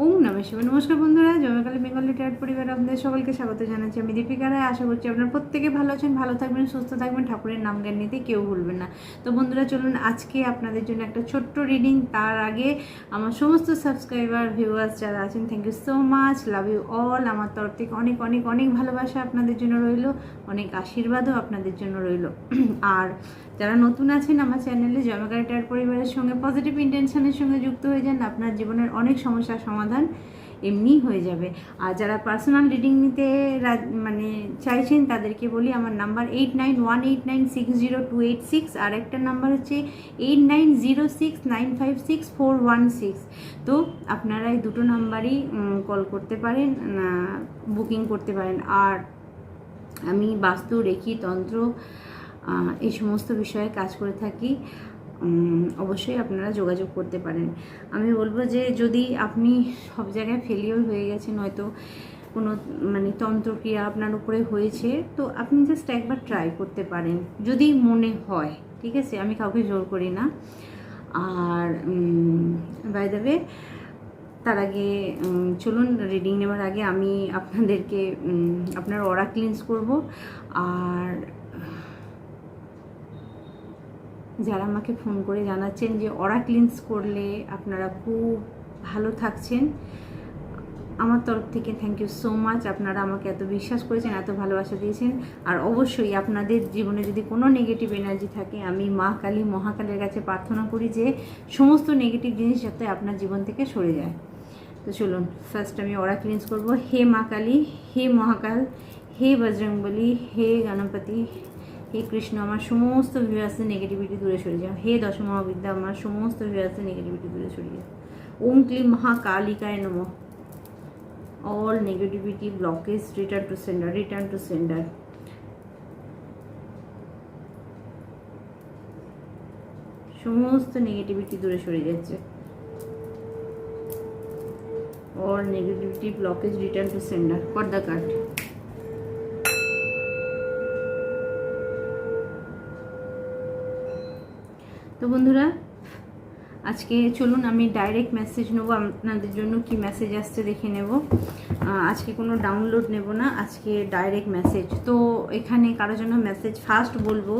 ওম নম শিব নমস্কার বন্ধুরা জমাকালী বেঙ্গল টায়ার পরিবার আপনাদের সকলকে স্বাগত জানাচ্ছি আমি দীপিকা রায় আশা করছি আপনারা প্রত্যেকে ভালো আছেন ভালো থাকবেন সুস্থ থাকবেন ঠাকুরের নাম জ্ঞান নিতে কেউ ভুলবেন না তো বন্ধুরা চলুন আজকে আপনাদের জন্য একটা ছোট্ট রিডিং তার আগে আমার সমস্ত সাবস্ক্রাইবার ভিউয়ার্স যারা আছেন thank you so much love you all আমার তরফ থেকে অনেক অনেক অনেক ভালোবাসা আপনাদের জন্য রইল অনেক আশীর্বাদও আপনাদের জন্য রইল আর যারা নতুন আছেন আমার চ্যানেলে জমাগারিটার পরিবারের সঙ্গে পজিটিভ ইন্টেনশনের সঙ্গে যুক্ত হয়ে যান আপনার জীবনের অনেক সমস্যার সমাধান এমনি হয়ে যাবে আর যারা পার্সোনাল রিডিং নিতে মানে চাইছেন তাদেরকে বলি আমার number eight nine one eight nine six zero two eight six আর একটা নাম্বার হচ্ছে eight nine zero six nine five six four one six তো আপনারা এই দুটো নাম্বারই কল করতে পারেন বুকিং করতে পারেন আর আমি বাস্তু রেখি তন্ত্র এই সমস্ত বিষয়ে কাজ করে থাকি অবশ্যই আপনারা যোগাযোগ করতে পারেন আমি বলবো যে যদি আপনি সব জায়গায় ফেলিওর হয়ে গেছেন হয়তো কোনো মানে তন্ত্রক্রিয়া আপনার উপরে হয়েছে তো আপনি জাস্ট একবার ট্রাই করতে পারেন যদি মনে হয় ঠিক আছে আমি কাউকে জোর করি না আর বাই দ্য তার আগে চলুন রিডিং নেওয়ার আগে আমি আপনাদেরকে আপনার অরা ক্লিনস করব আর যারা আমাকে ফোন করে জানাচ্ছেন যে অরা ক্লিনস করলে আপনারা খুব ভালো থাকছেন আমার তরফ থেকে থ্যাংক ইউ সো মাচ আপনারা আমাকে এত বিশ্বাস করেছেন এত ভালোবাসা দিয়েছেন আর অবশ্যই আপনাদের জীবনে যদি কোনো নেগেটিভ এনার্জি থাকে আমি মা কালী মহাকালের কাছে প্রার্থনা করি যে সমস্ত নেগেটিভ জিনিস যাতে আপনার জীবন থেকে সরে যায় তো চলুন ফার্স্ট আমি অরা ক্লিনস করবো হে মা কালী হে মহাকাল হে বজরংবলী হে গণপতি হে কৃষ্ণ আমার সমস্ত ভিউয়ার্সের নেগেটিভিটি দূরে সরে যাও হে দশমহাবিদ্যা আমার সমস্ত ভিউয়ার্সের নেগেটিভিটি দূরে সরিয়ে যাও ওম ক্লিম মহাকালিকায় নম all negativity blockage return to sender return to sender সমস্ত নেগেটিভিটি দূরে সরে যাচ্ছে all negativity blockage return to sender for the card তো বন্ধুরা আজকে চলুন আমি ডাইরেক্ট মেসেজ নেব আপনাদের জন্য কি মেসেজ আসছে দেখে নেব আজকে কোনো ডাউনলোড নেব না আজকে ডাইরেক্ট মেসেজ তো এখানে কারোর জন্য মেসেজ ফার্স্ট বলবো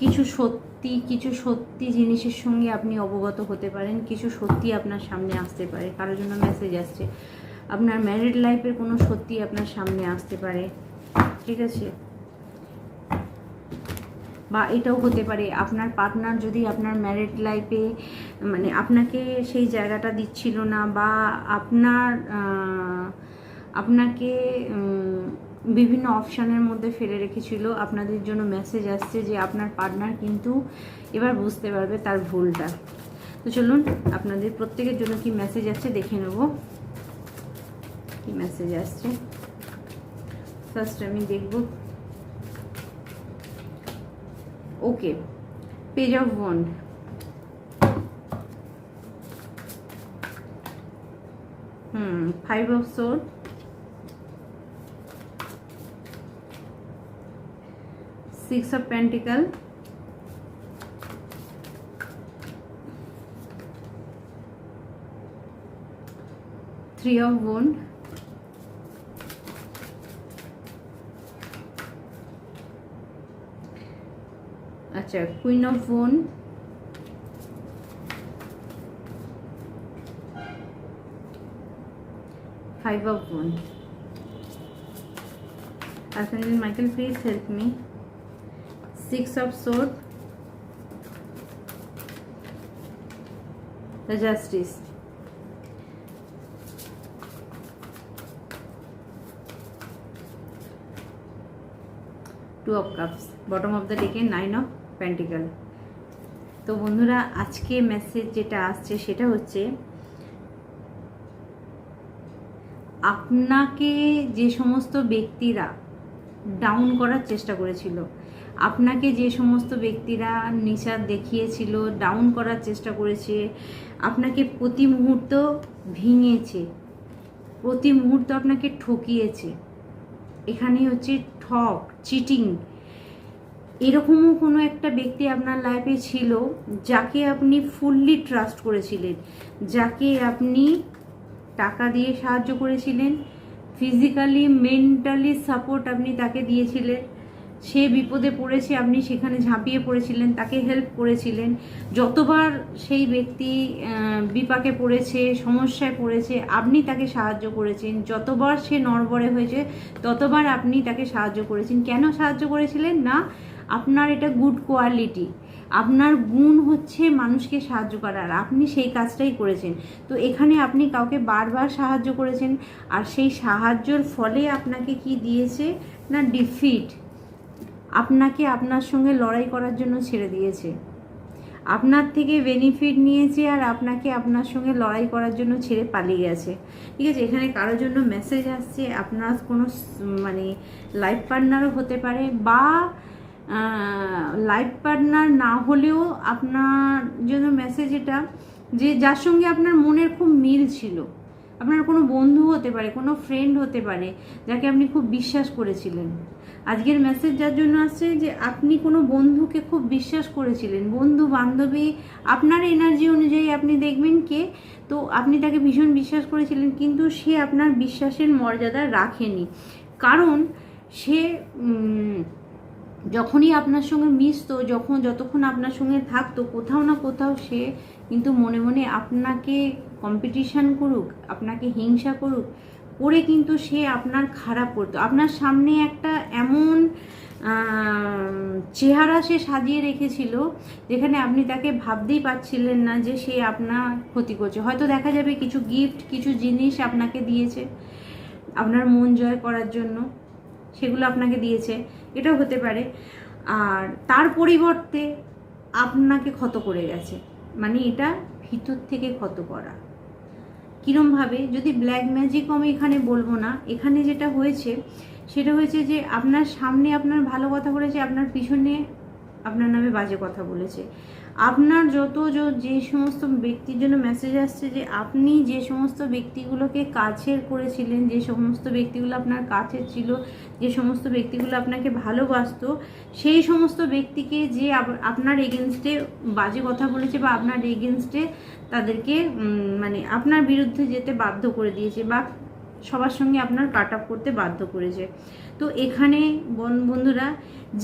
কিছু সত্যি কিছু সত্যি জিনিসের সঙ্গে আপনি অবগত হতে পারেন কিছু সত্যি আপনার সামনে আসতে পারে কারোর জন্য মেসেজ আসছে আপনার ম্যারিড লাইফের কোনো সত্যি আপনার সামনে আসতে পারে ঠিক আছে বা এটাও হতে পারে আপনার পার্টনার যদি আপনার ম্যারেড লাইফে মানে আপনাকে সেই জায়গাটা দিচ্ছিল না বা আপনার আপনাকে বিভিন্ন অপশানের মধ্যে ফেলে রেখেছিল আপনাদের জন্য মেসেজ আসছে যে আপনার পার্টনার কিন্তু এবার বুঝতে পারবে তার ভুলটা তো চলুন আপনাদের প্রত্যেকের জন্য কি মেসেজ আসছে দেখে নেব কি মেসেজ আসছে ফার্স্ট আমি দেখবো okay page of wand hmm five of sword six of pentacle three of wand queen of wound five of wound Archangel Michael please help me six of sword the justice two of cups bottom of the deck nine of pentacles তো বন্ধুরা আজকে message যেটা আসছে সেটা হচ্ছে আপনাকে যে সমস্ত ব্যক্তিরা ডাউন করার চেষ্টা করেছিল আপনাকে যে সমস্ত ব্যক্তিরা নিশা দেখিয়েছিল ডাউন করার চেষ্টা করেছে আপনাকে প্রতি মুহূর্ত ভেঙেছে প্রতি মুহূর্ত আপনাকে ঠকিয়েছে এখানে হচ্ছে ঠক চিটিং এরকমও কোনো একটা ব্যক্তি আপনার লাইফে ছিল যাকে আপনি ফুললি ট্রাস্ট করেছিলেন যাকে আপনি টাকা দিয়ে সাহায্য করেছিলেন ফিজিক্যালি মেন্টালি সাপোর্ট আপনি তাকে দিয়েছিলেন সে বিপদে পড়েছে আপনি সেখানে ঝাঁপিয়ে পড়েছিলেন তাকে হেল্প করেছিলেন যতবার সেই ব্যক্তি বিপাকে পড়েছে সমস্যায় পড়েছে আপনি তাকে সাহায্য করেছেন যতবার সে নড়বড়ে হয়েছে ততবার আপনি তাকে সাহায্য করেছেন কেন সাহায্য করেছিলেন না আপনার এটা গুড কোয়ালিটি আপনার গুণ হচ্ছে মানুষকে সাহায্য করার আপনি সেই কাজটাই করেছেন তো এখানে আপনি কাউকে বারবার সাহায্য করেছেন আর সেই সাহায্যর ফলে আপনাকে কি দিয়েছে না ডিফিট আপনাকে আপনার সঙ্গে লড়াই করার জন্য ছেড়ে দিয়েছে আপনার থেকে বেনিফিট নিয়েছে আর আপনাকে আপনার সঙ্গে লড়াই করার জন্য ছেড়ে পালিয়ে গেছে ঠিক আছে এখানে কারোর জন্য মেসেজ আসছে আপনার কোনো মানে লাইফ পার্টনারও হতে পারে বা লাইফ পার্টনার না হলেও আপনার জন্য মেসেজ এটা যে যার সঙ্গে আপনার মনের খুব মিল ছিল আপনার কোনো বন্ধু হতে পারে কোনো ফ্রেন্ড হতে পারে যাকে আপনি খুব বিশ্বাস করেছিলেন আজকের মেসেজ যার জন্য আসছে যে আপনি কোনো বন্ধুকে খুব বিশ্বাস করেছিলেন বন্ধু বান্ধবী আপনার এনার্জি অনুযায়ী আপনি দেখবেন কে তো আপনি তাকে ভীষণ বিশ্বাস করেছিলেন কিন্তু সে আপনার বিশ্বাসের মর্যাদা রাখেনি কারণ সে যখনই আপনার সঙ্গে মিশতো যখন যতক্ষণ আপনার সঙ্গে থাকতো কোথাও না কোথাও সে কিন্তু মনে মনে আপনাকে কম্পিটিশান করুক আপনাকে হিংসা করুক করে কিন্তু সে আপনার খারাপ করতো আপনার সামনে একটা এমন চেহারা সে সাজিয়ে রেখেছিল যেখানে আপনি তাকে ভাবতেই পাচ্ছিলেন না যে সে আপনার ক্ষতি করছে হয়তো দেখা যাবে কিছু গিফট কিছু জিনিস আপনাকে দিয়েছে আপনার মন জয় করার জন্য সেগুলো আপনাকে দিয়েছে এটাও হতে পারে আর তার পরিবর্তে আপনাকে ক্ষত করে গেছে মানে এটা ভিতর থেকে ক্ষত করা কীরমভাবে যদি ব্ল্যাক ম্যাজিক আমি এখানে বলবো না এখানে যেটা হয়েছে সেটা হয়েছে যে আপনার সামনে আপনার ভালো কথা বলেছে আপনার পিছনে আপনার নামে বাজে কথা বলেছে আপনার যত যে সমস্ত ব্যক্তির জন্য মেসেজ আসছে যে আপনি যে সমস্ত ব্যক্তিগুলোকে কাছের করেছিলেন যে সমস্ত ব্যক্তিগুলো আপনার কাছে ছিল যে সমস্ত ব্যক্তিগুলো আপনাকে ভালোবাসত সেই সমস্ত ব্যক্তিকে যে আপনার এগেনস্টে বাজে কথা বলেছে বা আপনার এগেনস্টে তাদেরকে মানে আপনার বিরুদ্ধে যেতে বাধ্য করে দিয়েছে বা সবার সঙ্গে আপনার কাট করতে বাধ্য করেছে তো এখানে বন্ধুরা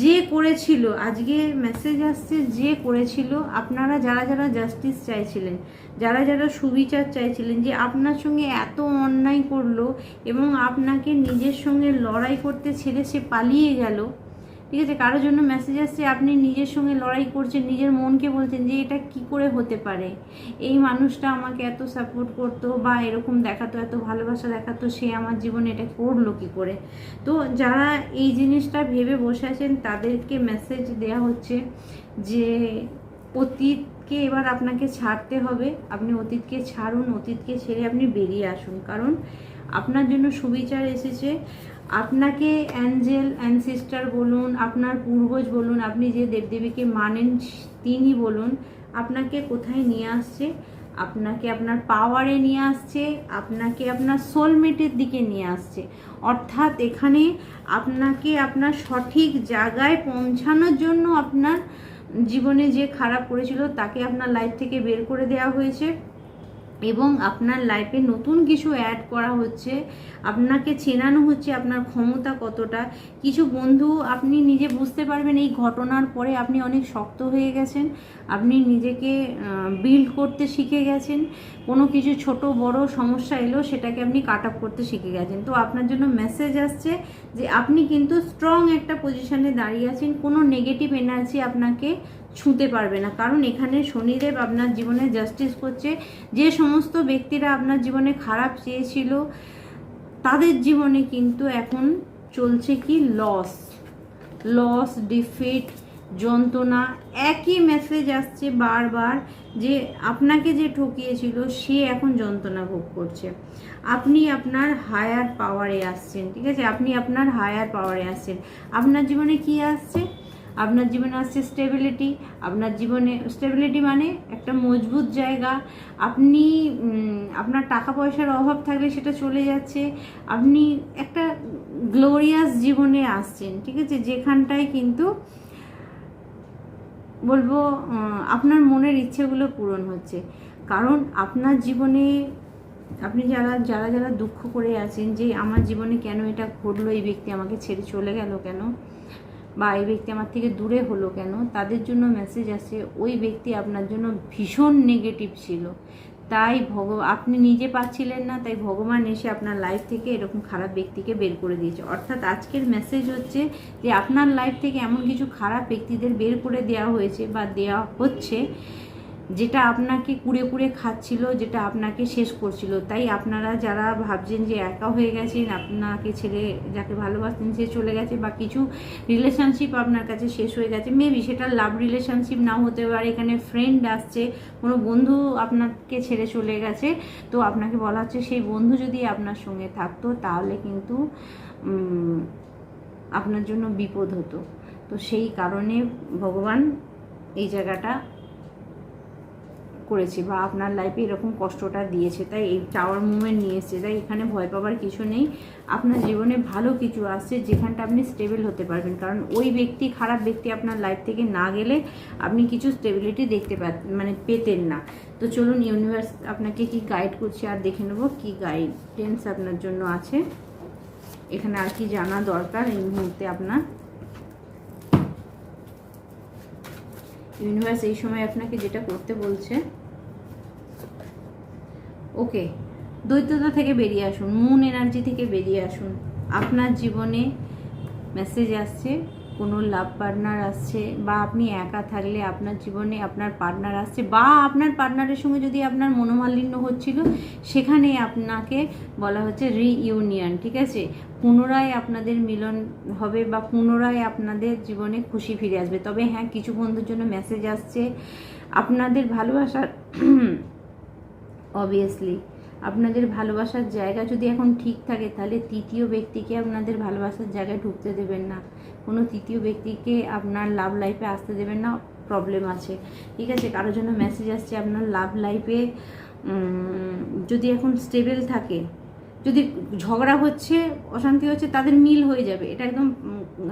যে করেছিল আজকে মেসেজ আসছে যে করেছিল আপনারা যারা যারা জাস্টিস চাইছিলেন যারা যারা সুবিচার চাইছিলেন যে আপনার সঙ্গে এত অন্যায় করলো এবং আপনাকে নিজের সঙ্গে লড়াই করতে ছেড়ে সে পালিয়ে গেল ঠিক আছে কারোর জন্য মেসেজ আসছে আপনি নিজের সঙ্গে লড়াই করছেন নিজের মনকে বলছেন যে এটা কি করে হতে পারে এই মানুষটা আমাকে এত সাপোর্ট করতো বা এরকম দেখাতো এত ভালোবাসা দেখাতো সে আমার জীবনে এটা করলো কি করে তো যারা এই জিনিসটা ভেবে বসে আছেন তাদেরকে মেসেজ দেয়া হচ্ছে যে অতীতকে এবার আপনাকে ছাড়তে হবে আপনি অতীতকে ছাড়ুন অতীতকে ছেড়ে আপনি বেরিয়ে আসুন কারণ আপনার জন্য সুবিচার এসেছে আপনাকে অ্যাঞ্জেল অ্যানসিস্টার বলুন আপনার পূর্বজ বলুন আপনি যে দেবদেবীকে মানেন তিনি বলুন আপনাকে কোথায় নিয়ে আসছে আপনাকে আপনার পাওয়ারে নিয়ে আসছে আপনাকে আপনার সোলমেটের দিকে নিয়ে আসছে অর্থাৎ এখানে আপনাকে আপনার সঠিক জায়গায় পৌঁছানোর জন্য আপনার জীবনে যে খারাপ করেছিল তাকে আপনার লাইফ থেকে বের করে দেওয়া হয়েছে এবং আপনার লাইফে নতুন কিছু অ্যাড করা হচ্ছে আপনাকে চেনানো হচ্ছে আপনার ক্ষমতা কতটা কিছু বন্ধু আপনি নিজে বুঝতে পারবেন এই ঘটনার পরে আপনি অনেক শক্ত হয়ে গেছেন আপনি নিজেকে বিল্ড করতে শিখে গেছেন কোনো কিছু ছোট বড় সমস্যা এলো সেটাকে আপনি কাট আপ করতে শিখে গেছেন তো আপনার জন্য মেসেজ আসছে যে আপনি কিন্তু স্ট্রং একটা পজিশনে দাঁড়িয়ে আছেন কোনো নেগেটিভ এনার্জি আপনাকে ছুঁতে পারবে না কারণ এখানে শনিদেব আপনার জীবনে জাস্টিস করছে যে সমস্ত ব্যক্তিরা আপনার জীবনে খারাপ চেয়েছিল তাদের জীবনে কিন্তু এখন চলছে কি লস লস ডিফিট যন্ত্রণা একই মেসেজ আসছে বারবার যে আপনাকে যে ঠকিয়েছিল সে এখন যন্ত্রণা ভোগ করছে আপনি আপনার হায়ার পাওয়ারে আসছেন ঠিক আছে আপনি আপনার হায়ার পাওয়ারে আসছেন আপনার জীবনে কি আসছে আপনার জীবনে আসছে স্টেবিলিটি আপনার জীবনে স্টেবিলিটি মানে একটা মজবুত জায়গা আপনি আপনার টাকা পয়সার অভাব থাকলে সেটা চলে যাচ্ছে আপনি একটা গ্লোরিয়াস জীবনে আসছেন ঠিক আছে যেখানটায় কিন্তু বলবো আপনার মনের ইচ্ছেগুলো পূরণ হচ্ছে কারণ আপনার জীবনে আপনি যারা যারা যারা দুঃখ করে আছেন যে আমার জীবনে কেন এটা ঘটলো এই ব্যক্তি আমাকে ছেড়ে চলে গেল কেন বা এই ব্যক্তি আমার থেকে দূরে হলো কেন তাদের জন্য মেসেজ আসে ওই ব্যক্তি আপনার জন্য ভীষণ নেগেটিভ ছিল তাই ভগ আপনি নিজে পাচ্ছিলেন না তাই ভগবান এসে আপনার লাইফ থেকে এরকম খারাপ ব্যক্তিকে বের করে দিয়েছে অর্থাৎ আজকের মেসেজ হচ্ছে যে আপনার লাইফ থেকে এমন কিছু খারাপ ব্যক্তিদের বের করে দেওয়া হয়েছে বা দেওয়া হচ্ছে যেটা আপনাকে কুড়ে কুড়ে খাচ্ছিল যেটা আপনাকে শেষ করছিল তাই আপনারা যারা ভাবছেন যে একা হয়ে গেছেন আপনাকে ছেড়ে যাকে ভালোবাসতেন সে চলে গেছে বা কিছু রিলেশনশিপ আপনার কাছে শেষ হয়ে গেছে মেবি সেটা লাভ রিলেশনশিপ নাও হতে পারে এখানে ফ্রেন্ড আসছে কোনো বন্ধু আপনাকে ছেড়ে চলে গেছে তো আপনাকে বলা হচ্ছে সেই বন্ধু যদি আপনার সঙ্গে থাকতো তাহলে কিন্তু আপনার জন্য বিপদ হতো তো সেই কারণে ভগবান এই জায়গাটা করেছে বা আপনার লাইফে এরকম কষ্টটা দিয়েছে তাই এই টাওয়ার মুভমেন্ট নিয়ে এসছে তাই এখানে ভয় পাবার কিছু নেই আপনার জীবনে ভালো কিছু আসছে যেখানটা আপনি স্টেবল হতে পারবেন কারণ ওই ব্যক্তি খারাপ ব্যক্তি আপনার লাইফ থেকে না গেলে আপনি কিছু স্টেবিলিটি দেখতে পা মানে পেতেন না তো চলুন ইউনিভার্স আপনাকে কি গাইড করছে আর দেখে নেবো কী গাইডেন্স আপনার জন্য আছে এখানে আর কি জানা দরকার এই মুহূর্তে আপনার ইউনিভার্স এই সময় আপনাকে যেটা করতে বলছে ওকে দৈত্যতা থেকে বেরিয়ে আসুন মুন এনার্জি থেকে বেরিয়ে আসুন আপনার জীবনে মেসেজ আসছে কোনো লাভ পার্টনার আসছে বা আপনি একা থাকলে আপনার জীবনে আপনার পার্টনার আসছে বা আপনার পার্টনারের সঙ্গে যদি আপনার মনোমালিন্য হচ্ছিল সেখানে আপনাকে বলা হচ্ছে রিইউনিয়ন ঠিক আছে পুনরায় আপনাদের মিলন হবে বা পুনরায় আপনাদের জীবনে খুশি ফিরে আসবে তবে হ্যাঁ কিছু বন্ধুর জন্য মেসেজ আসছে আপনাদের ভালোবাসার অবভিয়াসলি আপনাদের ভালোবাসার জায়গা যদি এখন ঠিক থাকে তাহলে তৃতীয় ব্যক্তিকে আপনাদের ভালোবাসার জায়গায় ঢুকতে দেবেন না কোনো তৃতীয় ব্যক্তিকে আপনার লাভ লাইফে আসতে দেবেন না প্রবলেম আছে ঠিক আছে কারোর জন্য মেসেজ আসছে আপনার লাভ লাইফে যদি এখন স্টেবেল থাকে যদি ঝগড়া হচ্ছে অশান্তি হচ্ছে তাদের মিল হয়ে যাবে এটা একদম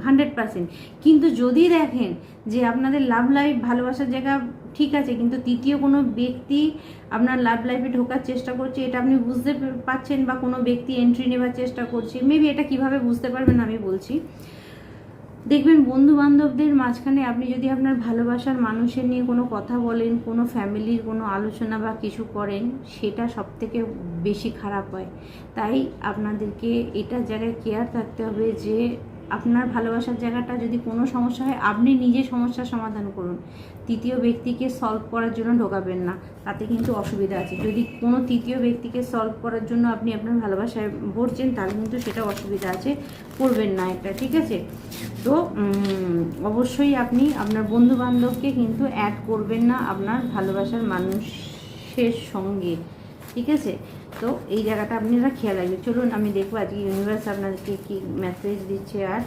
হান্ড্রেড পারসেন্ট কিন্তু যদি দেখেন যে আপনাদের লাভ লাইফ ভালোবাসার জায়গা ঠিক আছে কিন্তু তৃতীয় কোনো ব্যক্তি আপনার লাভ লাইফে ঢোকার চেষ্টা করছে এটা আপনি বুঝতে পারছেন বা কোনো ব্যক্তি এন্ট্রি নেবার চেষ্টা করছে মেবি এটা কিভাবে বুঝতে পারবেন আমি বলছি দেখবেন বন্ধু বান্ধবদের মাঝখানে আপনি যদি আপনার ভালোবাসার মানুষের নিয়ে কোনো কথা বলেন কোনো ফ্যামিলির কোনো আলোচনা বা কিছু করেন সেটা সবথেকে বেশি খারাপ হয় তাই আপনাদেরকে এটার জায়গায় কেয়ার থাকতে হবে যে আপনার ভালোবাসার জায়গাটা যদি কোনো সমস্যা হয় আপনি নিজে সমস্যার সমাধান করুন তৃতীয় ব্যক্তিকে সলভ করার জন্য ঢোকাবেন না তাতে কিন্তু অসুবিধা আছে যদি কোনো তৃতীয় ব্যক্তিকে সলভ করার জন্য আপনি আপনার ভালোবাসায় ভরছেন তাহলে কিন্তু সেটা অসুবিধা আছে করবেন না এটা ঠিক আছে তো অবশ্যই আপনি আপনার বন্ধু বান্ধবকে কিন্তু অ্যাড করবেন না আপনার ভালোবাসার মানুষের সঙ্গে ঠিক আছে তো এই জায়গাটা আপনারা খেয়াল রাখবেন চলুন আমি দেখবো আজকে ইউনিভার্স আপনাদেরকে কি মেসেজ দিচ্ছে আর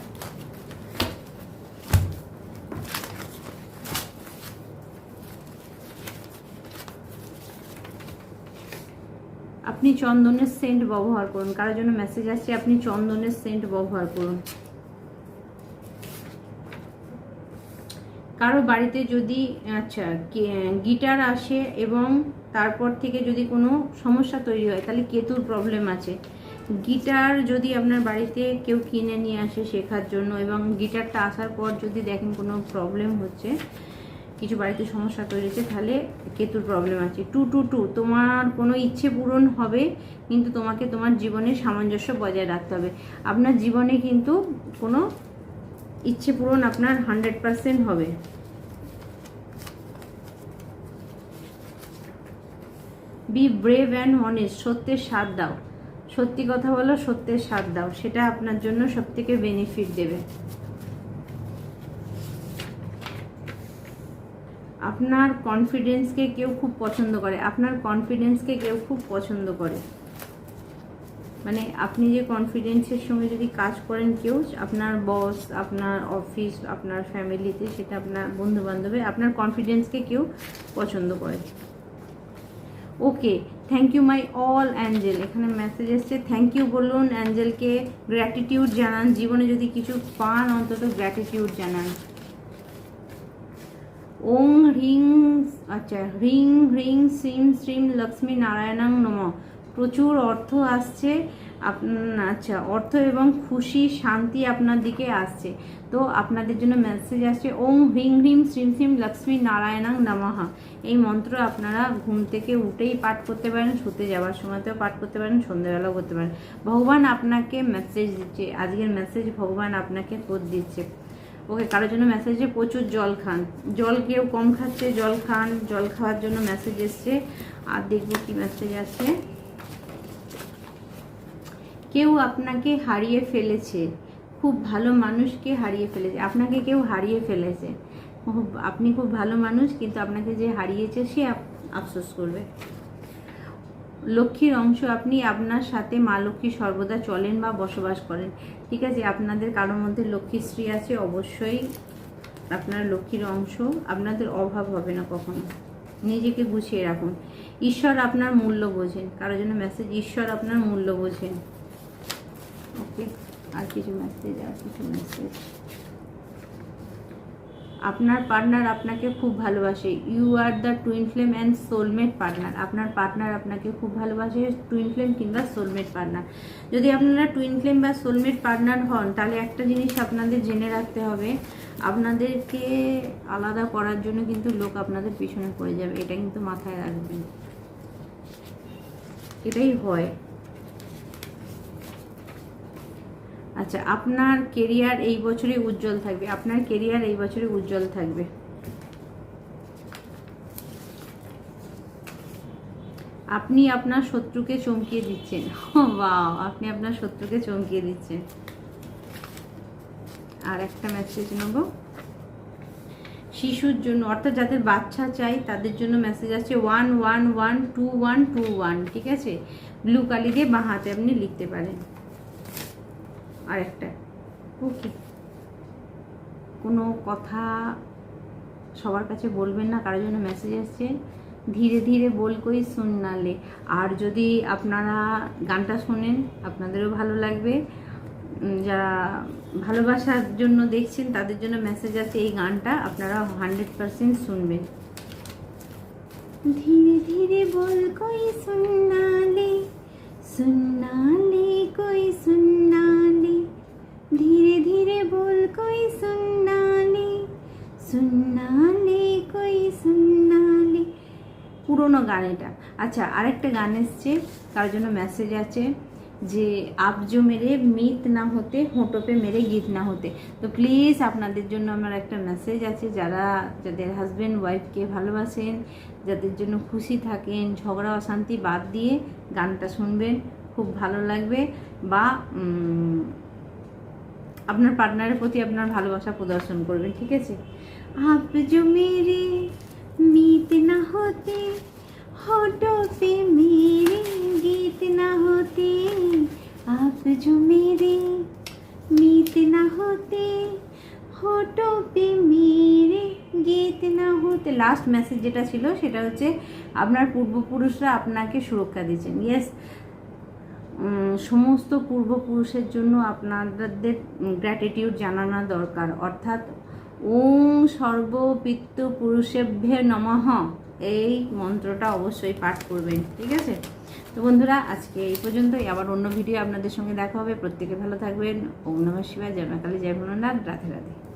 আপনি চন্দনের সেন্ট ব্যবহার করুন কারোর জন্য মেসেজ আসছে আপনি চন্দনের সেন্ট ব্যবহার করুন কারো বাড়িতে যদি আচ্ছা গিটার আসে এবং তারপর থেকে যদি কোনো সমস্যা তৈরি হয় তাহলে কেতুর প্রবলেম আছে গিটার যদি আপনার বাড়িতে কেউ কিনে নিয়ে আসে শেখার জন্য এবং গিটারটা আসার পর যদি দেখেন কোনো প্রবলেম হচ্ছে কিছু বাড়িতে সমস্যা তৈরি হচ্ছে তাহলে কেতুর প্রবলেম আছে টু টু টু তোমার কোনো ইচ্ছে পূরণ হবে কিন্তু তোমাকে তোমার জীবনে সামঞ্জস্য বজায় রাখতে হবে আপনার জীবনে কিন্তু কোনো ইচ্ছে পূরণ আপনার হান্ড্রেড পারসেন্ট হবে বি ব্রেভ অ্যান্ড অনেস্ট সত্যের স্বাদ দাও সত্যি কথা বলো সত্যের স্বাদ দাও সেটা আপনার জন্য সব থেকে বেনিফিট দেবে আপনার কনফিডেন্সকে কেউ খুব পছন্দ করে আপনার কনফিডেন্সকে কেউ খুব পছন্দ করে মানে আপনি যে কনফিডেন্সের সঙ্গে যদি কাজ করেন কেউ আপনার বস আপনার অফিস আপনার ফ্যামিলিতে সেটা আপনার বান্ধবে আপনার কনফিডেন্সকে কেউ পছন্দ করে okay thank you my all angel এখানে মেসেজ এসছে থ্যাংক ইউ বলুন অ্যাঞ্জেলকে গ্র্যাটিটিউড জানান জীবনে যদি কিছু পান অন্তত গ্র্যাটিটিউড জানান ওং হ্রিং আচ্ছা হ্রিং হ্রিং শ্রীম শ্রীম লক্ষ্মী নারায়ণাং নম প্রচুর অর্থ আসছে আপ আচ্ছা অর্থ এবং খুশি শান্তি আপনার দিকে আসছে তো আপনাদের জন্য মেসেজ আসছে ওম হ্রিং হ্রিম শ্রীম শ্রীম লক্ষ্মী নারায়ণাং নামাহা এই মন্ত্র আপনারা ঘুম থেকে উঠেই পাঠ করতে পারেন শুতে যাওয়ার সময়তেও পাঠ করতে পারেন সন্ধ্যেবেলাও করতে পারেন ভগবান আপনাকে মেসেজ দিচ্ছে আজকের মেসেজ ভগবান আপনাকে কোদ দিচ্ছে ওকে কারোর জন্য মেসেজে প্রচুর জল খান জল কেউ কম খাচ্ছে জল খান জল খাওয়ার জন্য মেসেজ এসছে আর দেখবো কি মেসেজ আসছে কেউ আপনাকে হারিয়ে ফেলেছে খুব ভালো মানুষকে হারিয়ে ফেলেছে আপনাকে কেউ হারিয়ে ফেলেছে খুব আপনি খুব ভালো মানুষ কিন্তু আপনাকে যে হারিয়েছে সে আফসোস করবে লক্ষ্মীর অংশ আপনি আপনার সাথে মা লক্ষ্মী সর্বদা চলেন বা বসবাস করেন ঠিক আছে আপনাদের কারোর মধ্যে লক্ষ্মীশ্রী আছে অবশ্যই আপনার লক্ষ্মীর অংশ আপনাদের অভাব হবে না কখনো নিজেকে গুছিয়ে রাখুন ঈশ্বর আপনার মূল্য বোঝেন কারোর জন্য মেসেজ ঈশ্বর আপনার মূল্য বোঝেন আর কিছু মেসেজ আর কিছু মেসেজ আপনার পার্টনার আপনাকে খুব ভালোবাসে you are the twin flame and soulmate partner আপনার পার্টনার আপনাকে খুব ভালোবাসে টুইন ফ্লেম কিংবা সোলমেট পার্টনার যদি আপনারা টুইন ফ্লেম বা সোলমেট পার্টনার হন তাহলে একটা জিনিস আপনাদের জেনে রাখতে হবে আপনাদেরকে আলাদা করার জন্য কিন্তু লোক আপনাদের পিছনে পড়ে যাবে এটা কিন্তু মাথায় রাখবেন এটাই হয় আচ্ছা আপনার কেরিয়ার এই বছরই উজ্জ্বল থাকবে আপনার কেরিয়ার এই বছরই উজ্জ্বল থাকবে আপনি আপনার শত্রুকে চমকিয়ে দিচ্ছেন বা আপনি আপনার শত্রুকে চমকিয়ে দিচ্ছেন আর একটা মেসেজ নেব শিশুর জন্য অর্থাৎ যাদের বাচ্চা চাই তাদের জন্য মেসেজ আছে one one one two one two one ঠিক আছে ব্লু কালি দিয়ে বাঁ হাতে আপনি লিখতে পারেন আরেকটা ওকে কোনো কথা সবার কাছে বলবেন না কারোর জন্য মেসেজ আসছে ধীরে ধীরে বল কই নালে আর যদি আপনারা গানটা শোনেন আপনাদেরও ভালো লাগবে যারা ভালোবাসার জন্য দেখছেন তাদের জন্য মেসেজ আছে এই গানটা আপনারা হান্ড্রেড পারসেন্ট শুনবেন ধীরে ধীরে বল কই শুননালে শুননালে কই শুননালে धीरे धीरे बोल कोई सुननाले सुननाले कोई सुननाले পুরোনো গান এটা আচ্ছা আরেকটা গান এসছে তার জন্য মেসেজ আছে যে আবজো মেরে মিত না হতে হোঁটোপে মেরে গীত না হতে তো প্লিজ আপনাদের জন্য আমার একটা মেসেজ আছে যারা যাদের হাজব্যান্ড ওয়াইফকে ভালোবাসেন যাদের জন্য খুশি থাকেন ঝগড়া অশান্তি বাদ দিয়ে গানটা শুনবেন খুব ভালো লাগবে বা উম, আপনার পার্টনারের প্রতি আপনার ভালোবাসা প্রদর্শন করবেন ঠিক আছে আপ जो मेरे मीत ना होते होठों पे मेरे गीत ना होते आप जो मेरे मीत ना होते होठों पे मेरे গীত না হতে লাস্ট মেসেজ যেটা ছিল সেটা হচ্ছে আপনার পূর্বপুরুষরা আপনাকে সুরক্ষা দিয়েছেন ইয়েস সমস্ত পূর্বপুরুষের জন্য আপনাদের গ্র্যাটিটিউড জানানো দরকার অর্থাৎ ওম সর্বপিত্ত পুরুষেভ্যে নমহ এই মন্ত্রটা অবশ্যই পাঠ করবেন ঠিক আছে তো বন্ধুরা আজকে এই পর্যন্তই আবার অন্য ভিডিও আপনাদের সঙ্গে দেখা হবে প্রত্যেকে ভালো থাকবেন ওম নমঃ শিবায় জয়মাকালী জয় ভোলনাথ রাধে রাধে